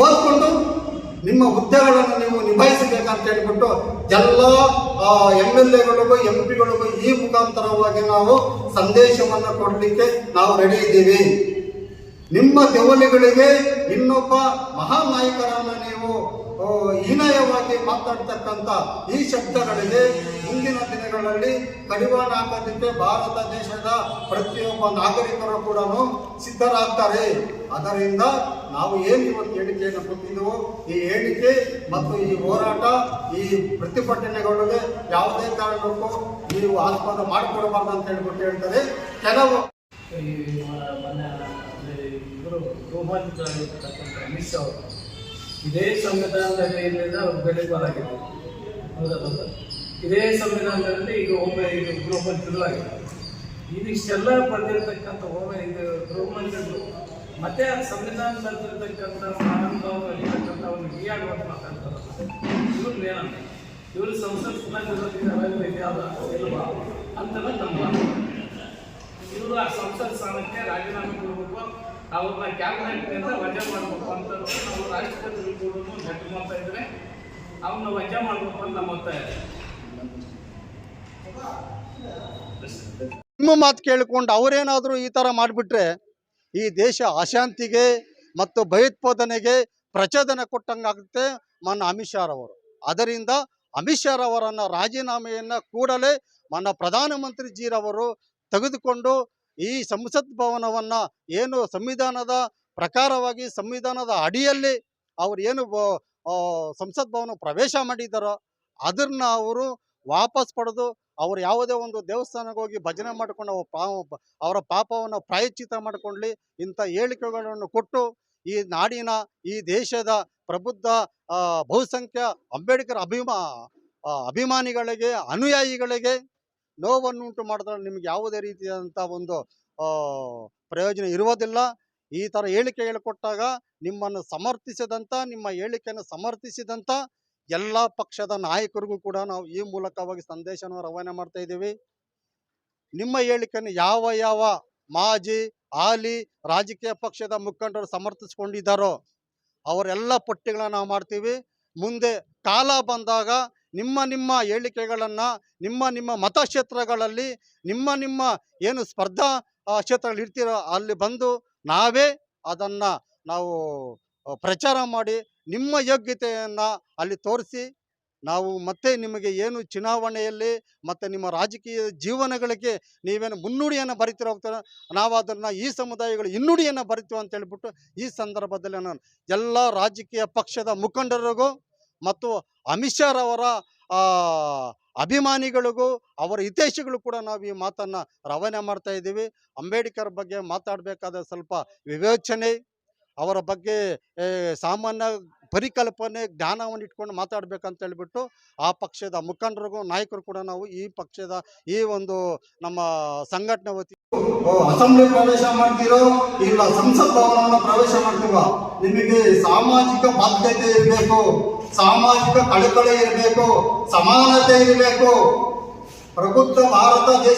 ಓದ್ಕೊಂಡು ನಿಮ್ಮ ಹುದ್ದೆಗಳನ್ನು ನೀವು ನಿಭಾಯಿಸಬೇಕಂತ ಹೇಳಿಬಿಟ್ಟು ಎಲ್ಲ ಎಂ ಎಲ್ ಎಗಳಿಗೂ ಎಂ ಪಿಗಳಿಗೂ ಈ ಮುಖಾಂತರವಾಗಿ ನಾವು ಸಂದೇಶವನ್ನು ಕೊಡಲಿಕ್ಕೆ ನಾವು ರೆಡಿ ಇದ್ದೀವಿ. ನಿಮ್ಮ ದೆವಲಿಗಳಿಗೆ ಇನ್ನೊಬ್ಬ ಮಹಾನಾಯಕರನ್ನು ನೀವು ಹೀನಯವಾಗಿ ಮಾತಾಡ್ತಕ್ಕಂಥ ಈ ಶಬ್ದಗಳಿಗೆ ಮುಂದಿನ ದಿನಗಳಲ್ಲಿ ಕಡಿವಾಣ ಹಾಕೋದಕ್ಕೆ ಭಾರತ ದೇಶದ ಪ್ರತಿಯೊಬ್ಬ ನಾಗರಿಕರು ಕೂಡ ಸಿದ್ಧರಾಗ್ತಾರೆ ಅದರಿಂದ ನಾವು ಏನು ಇವತ್ತು ಹೇಳಿಕೆಯನ್ನು ಕೊಟ್ಟಿದ್ದೆವು ಈ ಹೇಳಿಕೆ ಮತ್ತು ಈ ಹೋರಾಟ ಈ ಪ್ರತಿಭಟನೆಗಳಿಗೆ ಯಾವುದೇ ಕಾರಣಕ್ಕೂ ನೀವು ಆಸ್ಪದ ಮಾಡಿಕೊಡಬಾರ್ದು ಅಂತ ಹೇಳ್ಬಿಟ್ಟು ಹೇಳ್ತಾರೆ ಕೆಲವು ಇವರು ಅಮಿತ್ ಶಾ ಅವರು ಇದೇ ಸಂವಿಧಾನದ ಕೈಯಿಂದ ಅವ್ರು ಬೆಳೆಬಾರಾಗಿದ್ದಾರೆ ಹೌದಾ ಹೌದಾ? ಇದೇ ಸಂವಿಧಾನದಲ್ಲಿ ಈಗ ಒಮ್ಮೆ ಇದು ಗೃಹಮಂತ್ರಿಗಳು ಆಗಿದೆ ಇದಿಷ್ಟೆಲ್ಲ ಪಡೆದಿರ್ತಕ್ಕಂಥ ಒಮ್ಮೆ ಇದು ಗೃಹಮಂತ್ರಿಗಳು ಮತ್ತೆ ಆ ಸಂವಿಧಾನ ಬರ್ತಿರ್ತಕ್ಕಂಥ ಇರ್ತಕ್ಕಂಥ ಒಂದು ಹೀಯಾಡುವಂತ ಮಾತಾಡ್ತಾರೆ. ಇವ್ರು ಏನಂತ? ಇವರು ಸಂಸತ್ ಇಲ್ವಾ ಅಂತೆಲ್ಲ ನಮ್ಮ. ಇವರು ಆ ಸಂಸತ್ ಸ್ಥಾನಕ್ಕೆ ರಾಜೀನಾಮೆ ಕೊಡಬೇಕು, ಅವ್ರನ್ನ ಕ್ಯಾಬಿನೆಟ್ನಿಂದ ವಜಾ ಮಾಡಬೇಕು ಅಂತ ಮಾಡ್ತಾ ಇದ್ರೆ ಅವನ್ನ ವಜಾ ಮಾಡಬೇಕು ಅಂತ ನಮ್ಮ ಮಾತು ಕೇಳಿಕೊಂಡು ಅವರೇನಾದರೂ ಈ ಥರ ಮಾಡಿಬಿಟ್ರೆ ಈ ದೇಶ ಅಶಾಂತಿಗೆ ಮತ್ತು ಭಯೋತ್ಪಾದನೆಗೆ ಪ್ರಚೋದನೆ ಕೊಟ್ಟಂಗಾಗುತ್ತೆ ಮನ್ನ ಅಮಿತ್ ಶಾ ರವರು. ಅದರಿಂದ ಅಮಿತ್ ಶಾ ರವರನ್ನು ರಾಜೀನಾಮೆಯನ್ನು ಕೂಡಲೇ ಮನ್ನ ಪ್ರಧಾನಮಂತ್ರಿ ಜೀರವರು ತೆಗೆದುಕೊಂಡು ಈ ಸಂಸತ್ ಭವನವನ್ನು ಏನು ಸಂವಿಧಾನದ ಪ್ರಕಾರವಾಗಿ ಸಂವಿಧಾನದ ಅಡಿಯಲ್ಲಿ ಅವ್ರು ಏನು ಸಂಸತ್ ಭವನ ಪ್ರವೇಶ ಮಾಡಿದ್ದಾರೋ ಅದನ್ನ ಅವರು ವಾಪಸ್ ಪಡೆದು ಅವ್ರು ಯಾವುದೇ ಒಂದು ದೇವಸ್ಥಾನಕ್ಕೆ ಹೋಗಿ ಭಜನೆ ಮಾಡಿಕೊಂಡು ಅವ್ರ ಅವರ ಪಾಪವನ್ನು ಪ್ರಾಯಶ್ಚಿತ ಮಾಡಿಕೊಳ್ಳಿ ಇಂಥ ಹೇಳಿಕೆಗಳನ್ನು ಕೊಟ್ಟು ಈ ನಾಡಿನ, ಈ ದೇಶದ ಪ್ರಬುದ್ಧ ಬಹುಸಂಖ್ಯ ಅಂಬೇಡ್ಕರ್ ಅಭಿಮಾ ಅಭಿಮಾನಿಗಳಿಗೆ, ಅನುಯಾಯಿಗಳಿಗೆ ನೋವನ್ನುಂಟು ಮಾಡಿದ್ರೆ ನಿಮ್ಗೆ ಯಾವುದೇ ರೀತಿಯಾದಂಥ ಒಂದು ಪ್ರಯೋಜನ ಇರುವುದಿಲ್ಲ. ಈ ಥರ ಹೇಳಿಕೆ ಹೇಳಿಕೊಟ್ಟಾಗ ನಿಮ್ಮನ್ನು ಸಮರ್ಥಿಸಿದಂಥ ನಿಮ್ಮ ಹೇಳಿಕೆಯನ್ನು ಸಮರ್ಥಿಸಿದಂಥ ಎಲ್ಲ ಪಕ್ಷದ ನಾಯಕರಿಗೂ ಕೂಡ ನಾವು ಈ ಮೂಲಕವಾಗಿ ಸಂದೇಶವನ್ನು ರವಾನೆ ಮಾಡ್ತಾ ಇದ್ದೀವಿ. ನಿಮ್ಮ ಹೇಳಿಕೆಯನ್ನು ಯಾವ ಯಾವ ಮಾಜಿ ಹಾಲಿ ರಾಜಕೀಯ ಪಕ್ಷದ ಮುಖಂಡರು ಸಮರ್ಥಿಸ್ಕೊಂಡಿದ್ದಾರೋ ಅವರೆಲ್ಲ ಪಟ್ಟಿಗಳನ್ನ ನಾವು ಮಾಡ್ತೀವಿ. ಮುಂದೆ ಕಾಲ ಬಂದಾಗ ನಿಮ್ಮ ನಿಮ್ಮ ಹೇಳಿಕೆಗಳನ್ನು ನಿಮ್ಮ ನಿಮ್ಮ ಮತಕ್ಷೇತ್ರಗಳಲ್ಲಿ ನಿಮ್ಮ ನಿಮ್ಮ ಏನು ಸ್ಪರ್ಧಾ ಆ, ಕ್ಷೇತ್ರಗಳು ಇರ್ತೀರೋ ಅಲ್ಲಿ ಬಂದು ನಾವೇ ಅದನ್ನು ನಾವು ಪ್ರಚಾರ ಮಾಡಿ ನಿಮ್ಮ ಯೋಗ್ಯತೆಯನ್ನು ಅಲ್ಲಿ ತೋರಿಸಿ, ನಾವು ಮತ್ತೆ ನಿಮಗೆ ಏನು ಚುನಾವಣೆಯಲ್ಲಿ ಮತ್ತು ನಿಮ್ಮ ರಾಜಕೀಯ ಜೀವನಗಳಿಗೆ ನೀವೇನು ಮುನ್ನುಡಿಯನ್ನು ಬರಿತೀರ ಹೋಗ್ತಾರೆ ನಾವು ಅದನ್ನು ಈ ಸಮುದಾಯಗಳು ಇನ್ನುಡಿಯನ್ನು ಬರಿತೀವಿ ಅಂತ ಹೇಳ್ಬಿಟ್ಟು ಈ ಸಂದರ್ಭದಲ್ಲಿ ನಾನು ಎಲ್ಲ ರಾಜಕೀಯ ಪಕ್ಷದ ಮುಖಂಡರಿಗೂ ಮತ್ತು ಅಮಿತ್ ಶಾರವರ ಅಭಿಮಾನಿಗಳಿಗೂ, ಅವರ ಹಿತೈಷಿಗಳು ಕೂಡ ನಾವು ಈ ಮಾತನ್ನು ರವಾನೆ ಮಾಡ್ತಾ ಇದ್ದೀವಿ. ಅಂಬೇಡ್ಕರ್ ಬಗ್ಗೆ ಮಾತಾಡಬೇಕಾದ ಸ್ವಲ್ಪ ವಿವೇಚನೆ, ಅವರ ಬಗ್ಗೆ ಸಾಮಾನ್ಯ ಪರಿಕಲ್ಪನೆ, ಜ್ಞಾನವನ್ನು ಇಟ್ಕೊಂಡು ಮಾತಾಡಬೇಕಂತ ಹೇಳಿಬಿಟ್ಟು, ಆ ಪಕ್ಷದ ಮುಖಂಡರಿಗೂ, ನಾಯಕರು ಕೂಡ ನಾವು ಈ ಪಕ್ಷದ ಈ ಒಂದು ನಮ್ಮ ಸಂಘಟನೆ ಅಸೆಂಬ್ಲಿ ಪ್ರವೇಶ ಮಾಡ್ತಿರೋ ಇಲ್ಲ ಸಂಸತ್ ಭವನವನ್ನು ಪ್ರವೇಶ ಮಾಡ್ತೀವ ನಿಮಗೆ ಸಾಮಾಜಿಕ ಬಾಧ್ಯತೆ ಇರಬೇಕು, ಸಾಮಾಜಿಕ ಕಳಕಳಿ ಇರಬೇಕು, ಸಮಾನತೆ ಇರಬೇಕು. ಪ್ರಬುದ್ಧ ಭಾರತ ದೇಶ